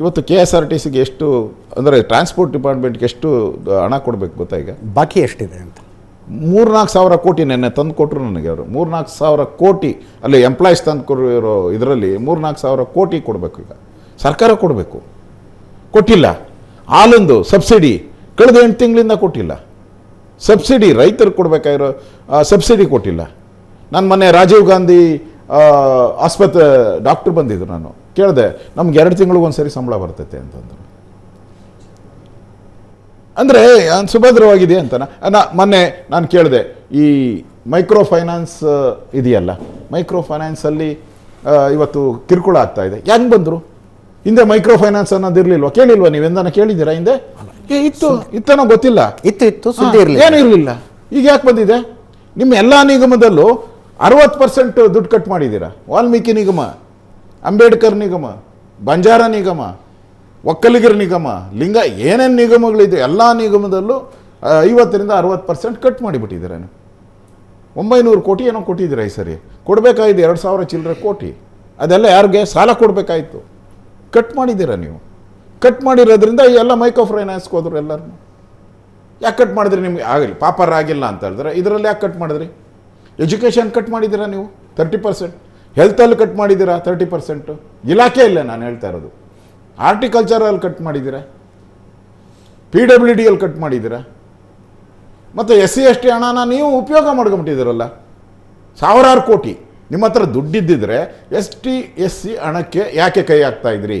ಇವತ್ತು K S R T ಸಿಗೆ ಎಷ್ಟು ಅಂದರೆ ಟ್ರಾನ್ಸ್ಪೋರ್ಟ್ ಡಿಪಾರ್ಟ್ಮೆಂಟ್ಗೆ ಎಷ್ಟು ಹಣ ಕೊಡಬೇಕು ಗೊತ್ತಾ ಈಗ? ಬಾಕಿ ಎಷ್ಟಿದೆ ಅಂತ? ಮೂರ್ನಾಲ್ಕು ಸಾವಿರ ಕೋಟಿ ನೆನ್ನೆ ತಂದು ಕೊಟ್ಟರು ನನಗೆ ಅವರು. ಮೂರ್ನಾಲ್ಕು ಸಾವಿರ ಕೋಟಿ ಅಲ್ಲಿ ಎಂಪ್ಲಾಯೀಸ್ ತಂದು ಕೊಡಿರೋ ಇದರಲ್ಲಿ ಮೂರ್ನಾಲ್ಕು ಸಾವಿರ ಕೋಟಿ ಕೊಡಬೇಕು ಈಗ. ಸರ್ಕಾರ ಕೊಡಬೇಕು. ಕೊಟ್ಟಿಲ್ಲ. ಹಾಲೊಂದು ಸಬ್ಸಿಡಿ ಕಳೆದ ಎಂಟು ತಿಂಗಳಿಂದ ಕೊಟ್ಟಿಲ್ಲ. ಸಬ್ಸಿಡಿ ರೈತರಿಗೆ ಕೊಡಬೇಕಾಗಿರೋ ಸಬ್ಸಿಡಿ ಕೊಟ್ಟಿಲ್ಲ. ನಾನು ಮೊನ್ನೆ ರಾಜೀವ್ ಗಾಂಧಿ ಆಸ್ಪತ್ರೆ ಡಾಕ್ಟ್ರ್ ಬಂದಿದ್ದರು ನಾನು. ಕೇಳಿದೆ ನಮ್ಗೆ ಎರಡು ತಿಂಗಳಿಗೊಂದು ಸರಿ ಸಂಬಳ ಬರ್ತೈತೆ ಅಂತಂದ್ರು. ಅಂದರೆ ಸುಭದ್ರವಾಗಿದೆ ಅಂತ ನಾ ಮೊನ್ನೆ ನಾನು ಕೇಳಿದೆ ಈ ಮೈಕ್ರೋ ಫೈನಾನ್ಸ್ ಇದೆಯಲ್ಲ ಮೈಕ್ರೋ ಫೈನಾನ್ಸಲ್ಲಿ ಇವತ್ತು ಕಿರುಕುಳ ಆಗ್ತಾ ಇದೆ. ಹೆಂಗೆ ಬಂದರು? ಹಿಂದೆ ಮೈಕ್ರೋ ಫೈನಾನ್ಸ್ ಅನ್ನೋದಿರ್ಲಿಲ್ವಾ ಕೇಳಿಲ್ವಾ ನೀವೆಂದನ ಕೇಳಿದ್ದೀರಾ ಹಿಂದೆ? ಏ ಇತ್ತು. ಇತ್ತನೋ ಗೊತ್ತಿಲ್ಲ. ಇತ್ತು ಇತ್ತು. ಸುದ್ದಿ ಇರಲಿಲ್ಲ. ಏನು ಇರಲಿಲ್ಲ. ಈಗ ಯಾಕೆ ಬಂದಿದೆ? ನಿಮ್ಮ ಎಲ್ಲ ನಿಗಮದಲ್ಲೂ ಅರವತ್ತು ಪರ್ಸೆಂಟ್ ದುಡ್ಡು ಕಟ್ ಮಾಡಿದ್ದೀರಾ? ವಾಲ್ಮೀಕಿ ನಿಗಮ. ಅಂಬೇಡ್ಕರ್ ನಿಗಮ, ಬಂಜಾರ ನಿಗಮ, ಒಕ್ಕಲಿಗರ ನಿಗಮ, ಲಿಂಗ ಏನೇನು ನಿಗಮಗಳಿದೆ ಎಲ್ಲ ನಿಗಮದಲ್ಲೂ ಐವತ್ತರಿಂದ ಅರವತ್ತು ಪರ್ಸೆಂಟ್ ಕಟ್ ಮಾಡಿಬಿಟ್ಟಿದ್ದೀರಾ. ಒಂಬೈನೂರು ಕೋಟಿ ಏನೋ ಕೊಟ್ಟಿದ್ದೀರ ಈ ಸರಿ? ಕೊಡಬೇಕಾಗಿದೆ ಎರಡು ಸಾವಿರ ಚಿಲ್ಲರೆ ಕೋಟಿ. ಅದೆಲ್ಲ ಯಾರಿಗೆ? ಸಾಲ ಕೊಡಬೇಕಾಯಿತು. ಕಟ್ ಮಾಡಿದ್ದೀರ ನೀವು? ಕಟ್ ಮಾಡಿರೋದ್ರಿಂದ ಎಲ್ಲ ಮೈಕ್ರೋ ಫೈನಾನ್ಸ್ಗೆ ಹೋದ್ರು ಎಲ್ಲರೂ ಯಾಕೆ ಕಟ್ ಮಾಡಿದ್ರಿ ನಿಮಗೆ? ಆಗಲಿ, ಪಾಪರ್ ಆಗಿಲ್ಲ ಅಂತ ಹೇಳಿದ್ರೆ, ಇದರಲ್ಲಿ ಯಾಕೆ ಕಟ್ ಮಾಡಿದ್ರಿ? ಎಜುಕೇಷನ್ ಕಟ್ ಮಾಡಿದ್ದೀರಾ ನೀವು? Thirty percent. ಹೆಲ್ತಲ್ಲಿ ಕಟ್ ಮಾಡಿದ್ದೀರಾ? ತರ್ಟಿ ಪರ್ಸೆಂಟು ಇಲಾಖೆ ಇಲ್ಲ, ನಾನು ಹೇಳ್ತಾ ಇರೋದು. ಆರ್ಟಿಕಲ್ಚರಲ್ಲಿ ಕಟ್ ಮಾಡಿದ್ದೀರಾ? ಪಿ ಡಬ್ಲ್ಯೂ ಡಿಯಲ್ಲಿ ಕಟ್ ಮಾಡಿದ್ದೀರಾ? ಮತ್ತು ಎಸ್ ಸಿ ಎಸ್ ಟಿ ಹಣನ ನೀವು ಉಪಯೋಗ ಮಾಡ್ಕೊಂಬಿಟ್ಟಿದ್ದೀರಲ್ಲ? ಸಾವಿರಾರು ಕೋಟಿ. ನಿಮ್ಮ ಹತ್ರ ದುಡ್ಡಿದ್ದಿದ್ರೆ ಎಸ್ ಟಿ ಎಸ್ ಸಿ ಹಣಕ್ಕೆ ಯಾಕೆ ಕೈ ಹಾಕ್ತಾ ಇದ್ರಿ?